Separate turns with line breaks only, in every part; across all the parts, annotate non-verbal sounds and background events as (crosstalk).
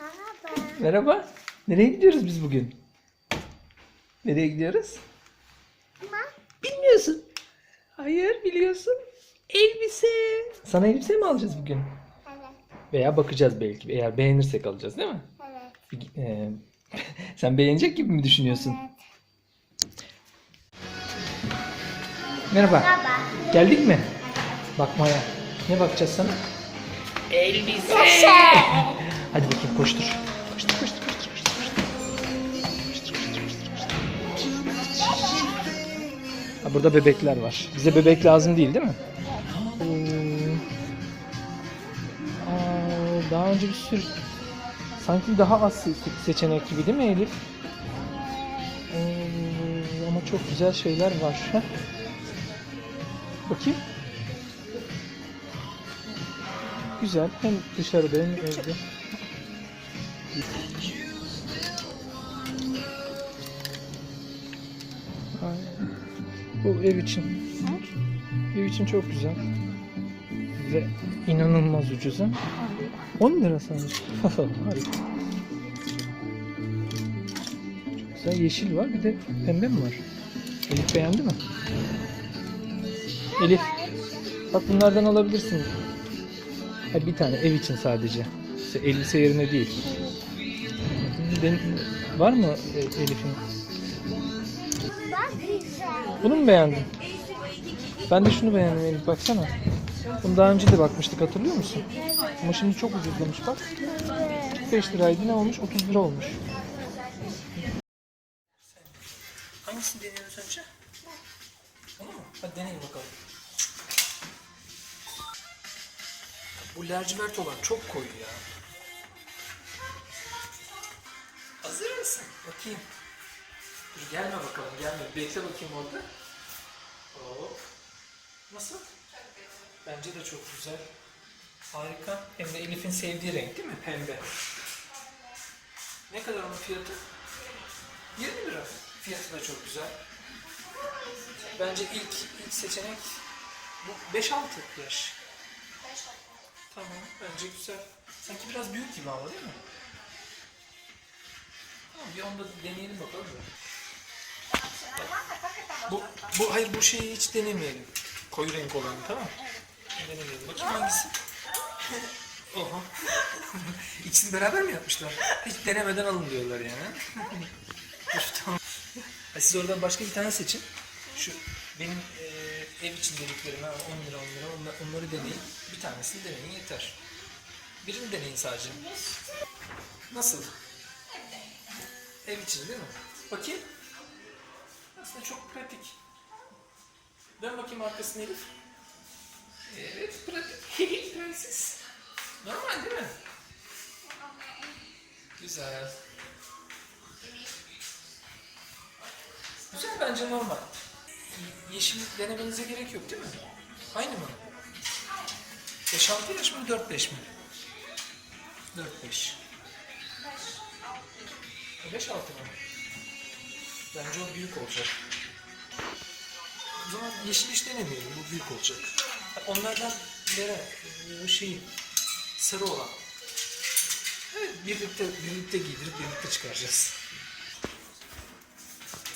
Merhaba.
Merhaba. Nereye gidiyoruz biz bugün? Nereye gidiyoruz?
Ama
Bilmiyorsun. Hayır biliyorsun. Elbise. Sana elbise mi alacağız bugün?
evet,
Veya bakacağız belki. Eğer beğenirsek alacağız değil mi?
evet,
Bir- e, (laughs) sen beğenecek gibi mi düşünüyorsun?
evet.
Merhaba.
Merhaba.
Geldik mi? Bakmaya. Ne bakacağız sana? Elbise. Hadi bakayım koştur. Koştur koştur koştur koştur. Koştur. Ha, burada bebekler var. Bize bebek lazım değil değil mi? Ee, daha önce bir sürü sanki daha az se- seçenek gibi değil mi Elif? Ee, ama çok güzel şeyler var. Heh. Bakayım. Güzel. Hem dışarıda hem evde. Ay, Bu ev için. Ev için çok güzel. Ve inanılmaz ucuz ha. 10 lira sanırım. (laughs) Harika. Güzel yeşil var bir de pembe mi var? Elif beğendi mi? Elif bak bunlardan alabilirsin. Ha, bir tane ev için sadece. Elbise yerine değil. Var mı e, Elif'in? Bunu mu beğendin? Ben de şunu beğendim Elif baksana. Bunu daha önce de bakmıştık hatırlıyor musun? Ama şimdi çok ucuzlamış bak. 45 liraydı ne olmuş? 30 lira olmuş. Hangisini deniyoruz önce? Onu mu? Hadi deneyin bakalım. Bu lacivert olan çok koyu ya. Hazır mısın? Bakayım. Dur gelme bakalım gelme. Bekle bakayım orada. Hop. Nasıl? Bence de çok güzel. Harika. Hem de Elif'in sevdiği renk değil mi? Pembe. Ne kadar onun fiyatı? 20 lira. Fiyatı da çok güzel. Bence ilk ilk seçenek bu 5-6 yaş. Tamam, bence güzel. Sanki biraz büyük gibi ama değil mi? Tamam, bir onda deneyelim bakalım. da. Bu, bu, hayır bu şeyi hiç denemeyelim. Koyu renk olanı tamam mı? Denemeyelim. Bakayım hangisi? Oha. (laughs) İkisini beraber mi yapmışlar? Hiç denemeden alın diyorlar yani. (laughs) Dur, tamam. Siz oradan başka bir tane seçin. Şu benim e, ev için dediklerim ha, 10 lira 10 lira onlar, onları deneyin. Bir tanesini deneyin yeter. Birini deneyin sadece. Nasıl? Ev için değil mi? Bakayım. Aslında çok pratik. Dön bakayım arkasına Elif. Evet pratik. (laughs) Prenses. Normal değil mi? Güzel. Güzel bence normal. Ye- Yeşil denemenize gerek yok değil mi? Aynı mı? 5-6 yaş mı 4-5 mi? 4-5. 5-6 mı? Bence o büyük olacak. O zaman yeşil hiç denemeyelim. Bu büyük olacak. Onlardan bere o şeyi sarı olan. Evet, birlikte birlikte giydirip birlikte çıkaracağız.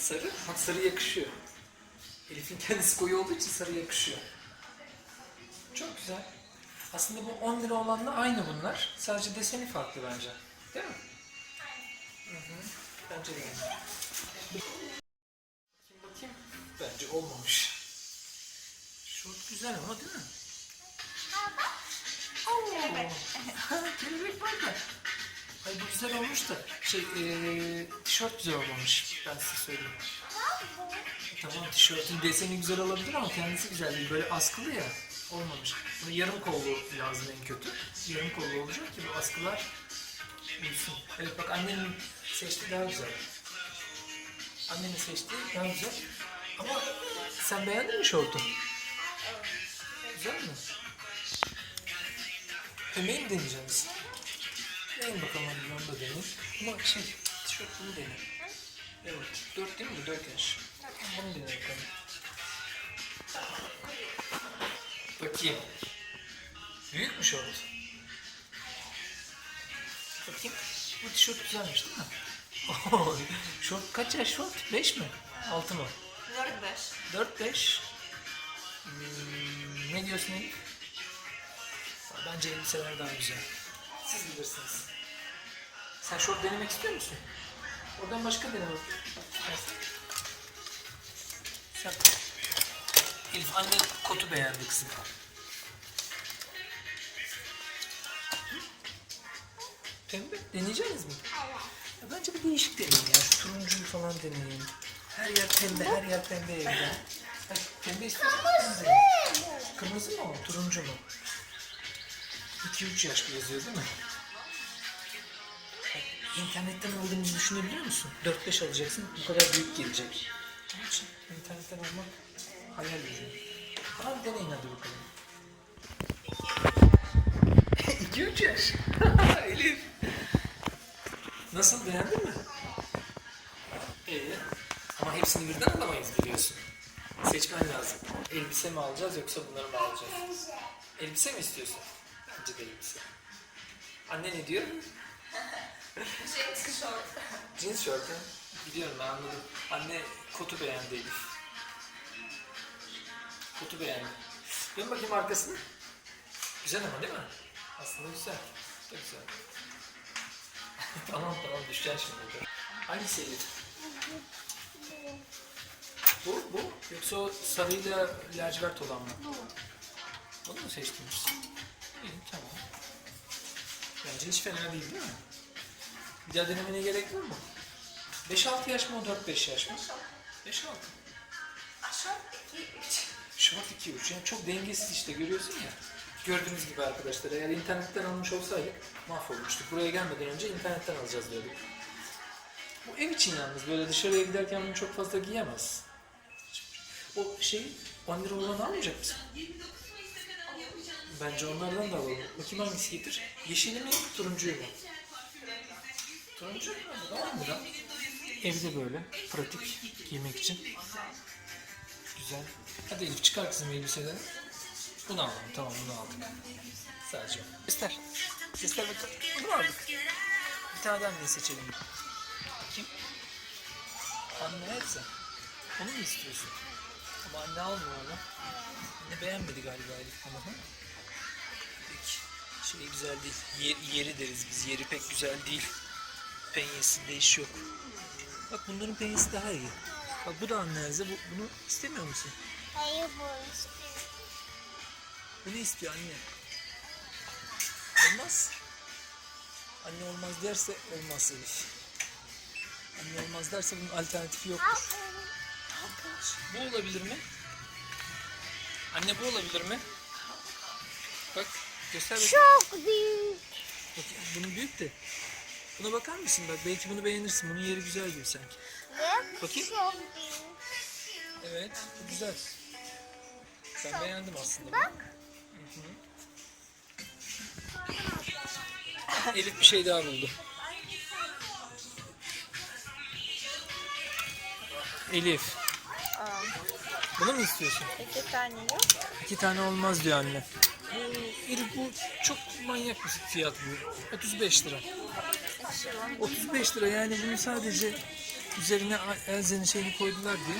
Sarı, bak sarı yakışıyor. Elif'in kendisi koyu olduğu için sarı yakışıyor. Çok güzel. Aslında bu 10 lira olanla aynı bunlar. Sadece deseni farklı bence. Değil mi? Hı hı. Bence de. Bakayım bakayım. Bence olmamış. Şort güzel ama değil mi? Ha, Kelebek var da. Ay bu güzel olmuş da. Şey, eee tişört güzel olmamış. Ben size söyleyeyim. Tamam tişörtün deseni güzel olabilir ama kendisi güzel değil. Böyle askılı ya. Olmamış. Bunu yarım kollu lazım en kötü. Yarım kollu olacak ki bu askılar uysun. Evet bak annenin seçtiği daha güzel. Annenin seçtiği daha güzel. Ama sen beğendin mi şortu? Güzel mi? Pembeyi mi deneyeceğiz? Deneyin bakalım hadi onu da deneyeyim. Ama şey, tişört bunu deneyim. Evet, 4 değil mi? 4 yaş. Bunu deneyim bakalım. Bakayım. Büyük mü şort? Bakayım. Bu tişört güzelmiş değil mi? Şort kaç yaş şort? 5 mi? 6 mı?
4-5.
4-5. Hmm, ne diyorsun Elif? Bence elbiseler daha güzel. Siz bilirsiniz. Sen şort denemek istiyor musun? Oradan başka dene bak. Sen... Elif anne kotu beğendi kızım. Pembe deneyeceğiz mi? Ya bence bir değişik deneyin ya. Şu turuncuyu falan deneyin. Her yer pembe, her yer pembe evde. Pembe istiyorsan kırmızı. Kırmızı mı o, turuncu mu? 2-3 yaş yazıyor değil mi? İnternetten aldığımızı düşünebiliyor musun? 4-5 alacaksın, bu kadar büyük gelecek. Onun için internetten almak hayal ürünü. Tamam deneyin hadi bakalım. (laughs) 2-3 yaş. (laughs) Elif. Nasıl beğendin mi? İyi. Ama hepsini birden alamayız biliyorsun. Seçmen lazım. Elbise mi alacağız yoksa bunları mı alacağız? Elbise mi istiyorsun? Bence de elbise. Anne ne diyor?
Jeans short.
Jeans şort ha? Biliyorum ben anladım. Anne kotu beğendi Elif. Kotu beğendi. Dön bakayım arkasını. Güzel ama değil mi? Aslında güzel. Çok güzel. (laughs) tamam tamam düşeceksin şimdi. Hangisi Elif? Bu, bu. Yoksa o sarıyla lacivert olan mı? Bunu mu seçtiniz? İyi, tamam. Bence hiç fena değil değil mi? Bir daha denemene gerek var mı? 5-6 yaş mı o 4-5 yaş mı? 5-6.
Short 2-3.
Şubat 2-3. Yani çok dengesiz işte görüyorsun ya. Gördüğünüz gibi arkadaşlar eğer internetten almış olsaydık mahvolmuştuk. Buraya gelmeden önce internetten alacağız diyorduk. Bu ev için yalnız böyle dışarıya giderken bunu çok fazla giyemez. O şey 10 lira olan almayacak mısın? Bence onlardan da alalım. Bakayım hangisi getir? Yeşili mi, turuncuyu mu? Turuncu mu? Var mı da? Evde böyle pratik giymek için. Güzel. Hadi Elif çıkar kızım elbiseleri. Bunu alalım. Tamam bunu aldık. Sadece. Göster. Göster bakalım. Bunu aldık. Bir tane daha ne seçelim? Kim? Anne hepsi. Onu mu istiyorsun? Ama anne almıyor onu. Anne beğenmedi galiba Elif hı? Peki. Şey güzel değil. Yer- yeri deriz biz. Yeri pek güzel değil. Penyesinde iş yok. Bak bunların penyesi daha iyi. Bak bu da anne Bu, bunu istemiyor musun?
Hayır bu istiyor.
Bunu istiyor anne. Olmaz. Anne olmaz derse olmaz Elif. Anne olmaz derse bunun alternatifi yoktur. Bu olabilir mi? Anne bu olabilir mi? Bak göster bakayım.
Çok büyük.
Bak, bunun büyük de. Buna bakar mısın bak belki bunu beğenirsin. Bunun yeri güzel gibi sanki.
Ve
Bakayım.
çok.
Evet bu güzel. Ben beğendim aslında.
Bak.
Elif bir şey daha buldu. Elif. Bunu mu istiyorsun?
İki tane yok.
İki tane olmaz diyor anne. Elif bu çok manyak bir fiyat bu. 35 lira. 35 lira yani bunu sadece üzerine Elze'nin şeyini koydular diye.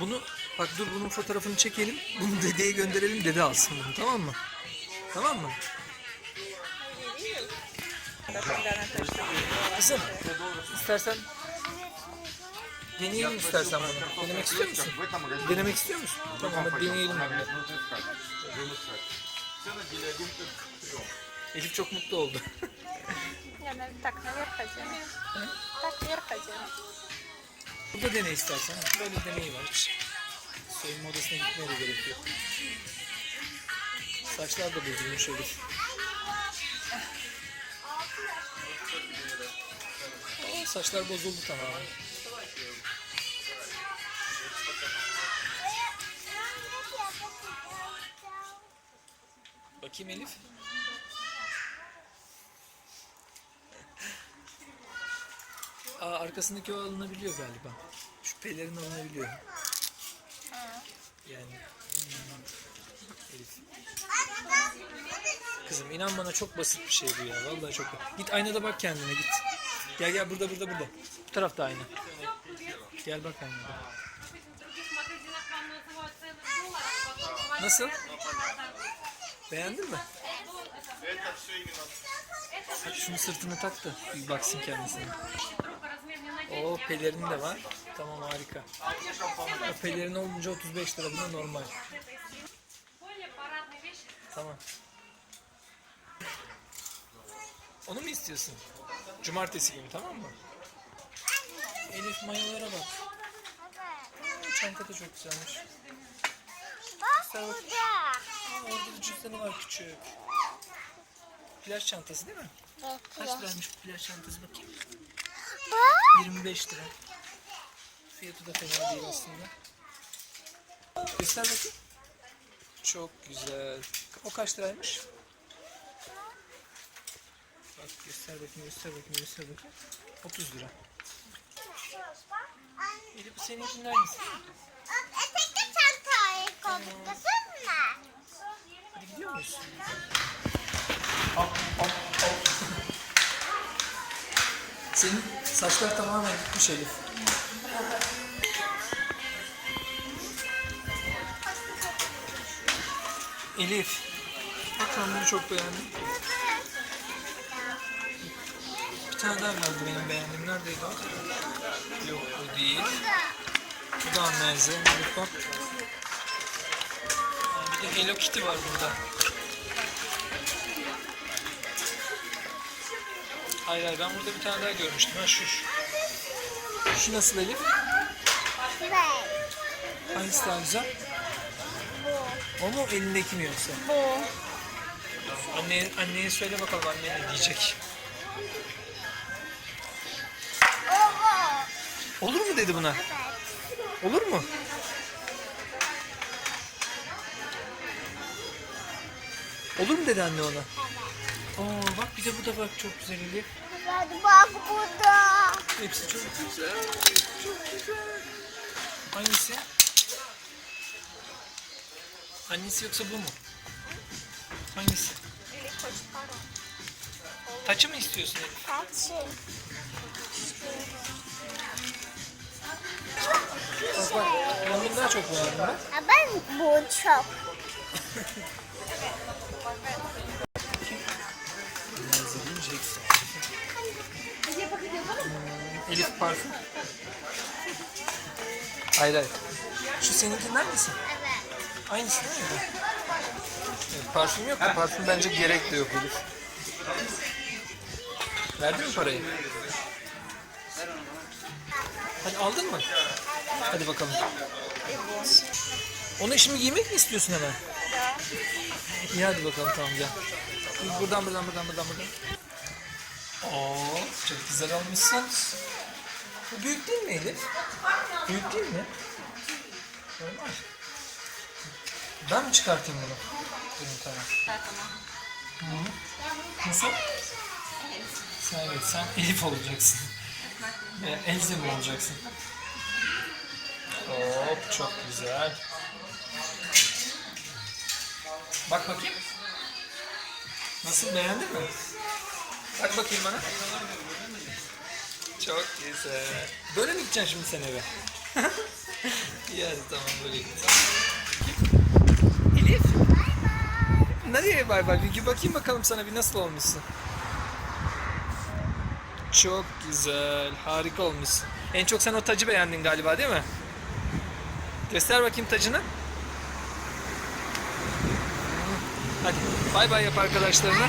Bunu bak dur bunun fotoğrafını çekelim. Bunu dedeye gönderelim dede alsın bunu tamam mı? Tamam mı? Kızım istersen deneyelim istersen bunu. Denemek istiyor musun? Denemek istiyor musun? Tamam hadi deneyelim anne. Elif çok mutlu oldu.
Я на- так наверх одену. Так вверх одену.
Burada dene istersen. Böyle deneyi var hiç. Soyunma odasına gitmeye de gerek yok. Saçlar da bozulmuş Elif. Aa, Saçlar bozuldu tamamen. Bakayım Elif. Aa, arkasındaki o alınabiliyor galiba. Şu pelerin alınabiliyor. Yani hmm, kızım. İnan bana çok basit bir şey bu ya. Vallahi çok basit. Git aynada bak kendine git. Gel gel burada burada burada. Bu tarafta ayna. Gel bak aynada. Nasıl? Beğendin mi? Hadi şunu sırtına tak da bir baksın kendisine. O pelerin de var. Tamam harika. O pelerin olunca 35 lira buna normal. Tamam. Onu mu istiyorsun? Cumartesi günü tamam mı? Elif mayolara bak.
Evet.
Çanta da çok güzelmiş.
Bak burada.
Orada da cüzdanı var küçük. Plaj çantası değil mi? Kaç
Bekle.
liraymış bu plaj çantası bakayım.
Bak.
25 lira. Fiyatı da fena değil aslında. Göster bakayım. Çok güzel. O kaç liraymış? Bak göster bakayım, göster bakayım, göster bakayım. 30 lira. Elif bu seninkinin aynısı.
etekli çantayı koyduk. Kızım
Hadi gidiyor muyuz? Hop hop hop. Senin saçlar tamamen gitmiş Elif. Elif. Bak ben bunu çok beğendim. Bir tane daha vardı benim beğendiğim. Neredeydi o? Yok o değil. Bu da. Elif bak. Bir Hello Kitty var burada. Hayır hayır ben burada bir tane daha görmüştüm. Ha şu. Şu, nasıl Elif? Hangisi daha güzel? O mu elindeki mi yoksa?
Bu.
Anne, anneye söyle bakalım anne ne diyecek. Olur mu dedi buna? Olur mu? Olur mu dedi anne ona? Oo bak bir de bu da bak çok güzel Elif.
Hadi bak burada.
Hepsi çok güzel. Çok güzel. Hangisi? Hangisi yoksa bu mu? Hangisi? Taçı mı istiyorsun Elif?
Kaçın.
Bak bak. Bunu daha çok bak.
Ha, Ben bu çok. (laughs)
Elif parfüm. Hayır hayır. Şu seninkinin hangisi?
Evet.
Aynısı değil mi? Evet, parfüm yok da parfüm bence gerek de yok Elif. Verdin mi parayı? Hadi aldın mı? Hadi bakalım. Onu şimdi giymek mi istiyorsun hemen? İyi hadi bakalım tamam gel. Buradan buradan buradan buradan buradan. Oo, çok güzel olmuşsun. Bu büyük değil mi Elif? Büyük değil mi? Normal. Ben mi çıkartayım bunu? Benim tamam. Hı. Nasıl? Sen evet sen Elif olacaksın. Ya, mi olacaksın? Hop çok güzel. Bak bakayım. Nasıl beğendin mi? Bak bakayım bana. Çok güzel. Böyle mi gideceksin şimdi sen eve? (laughs) Hadi tamam böyle git. Elif. Nereye bay bay? Bir bakayım bakalım sana bir nasıl olmuşsun. Çok güzel. Harika olmuşsun. En çok sen o tacı beğendin galiba değil mi? Göster bakayım tacını. Hadi bay bay yap arkadaşlarına.